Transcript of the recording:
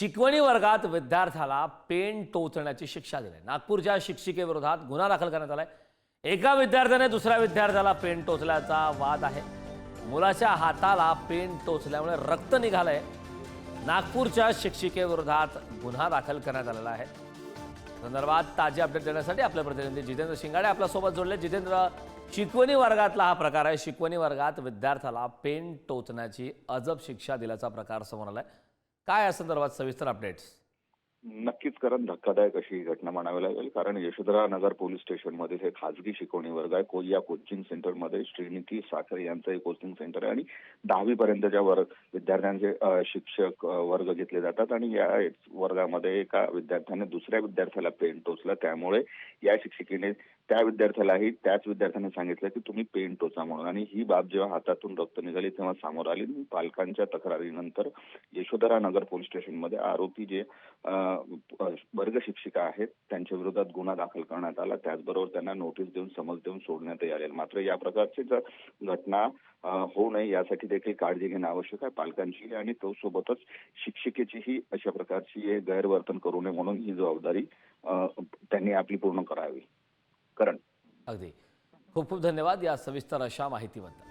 शिकवणी वर्गात विद्यार्थ्याला पेन टोचण्याची शिक्षा दिली. नागपूरच्या शिक्षिकेविरोधात गुन्हा दाखल करण्यात आलाय. एका विद्यार्थ्याने दुसऱ्या विद्यार्थ्याला पेन टोचल्याचा वाद आहे. मुलाच्या हाताला पेन टोचल्यामुळे रक्त निघालंय. नागपूरच्या शिक्षिकेविरोधात गुन्हा दाखल करण्यात आलेला आहे. संदर्भात ताजे अपडेट देण्यासाठी आपले प्रतिनिधी जितेंद्र शिंगाडे आपल्यासोबत जोडले. जितेंद्र शिकवणी वर्गातला हा प्रकार आहे. शिकवणी वर्गात विद्यार्थ्याला पेन टोचण्याची अजब शिक्षा दिल्याचा प्रकार समोर आलाय. काय या संदर्भात सविस्तर अपडेट्स नक्कीच कारण धक्कादायक अशी ही घटना म्हणावी लागेल. कारण यशोधरा नगर पोलीस स्टेशन हे खाजगी शिकवणी वर्ग आहे. को या कोचिंग सेंटरमध्ये श्रीनिधी साखर यांचं एक कोचिंग सेंटर आहे. आणि दहावी पर्यंतच्या वर्ग विद्यार्थ्यांचे शिक्षक वर्ग घेतले जातात. आणि या वर्गामध्ये एका विद्यार्थ्याने दुसऱ्या विद्यार्थ्याला पेन टोचला. त्यामुळे या शिक्षिकेने त्या विद्यार्थ्यालाही त्याच विद्यार्थ्याने सांगितलं की तुम्ही पेन टोचा म्हणून. आणि ही बाब जेव्हा हातातून रक्त निघाली तेव्हा समोर आली. पालकांच्या तक्रारीनंतर यशोधरा नगर पोलीस स्टेशनमध्ये आरोपी जे वर्ग शिक्षिका आहेत त्यांच्या विरोधात गुन्हा दाखल करण्यात आला. त्याचबरोबर त्यांना नोटीस देऊन समज देऊन सोडण्यातही आले मात्र या प्रकारची जर घटना होऊ नये यासाठी देखील काळजी घेणं आवश्यक आहे पालकांची. आणि तो सोबतच शिक्षिकेचीही अशा प्रकारची गैरवर्तन करू नये म्हणून ही जबाबदारी त्यांनी आपली पूर्ण करावी. करण. अगदी. खूप खूप धन्यवाद या सविस्तर अशा माहितीबद्दल.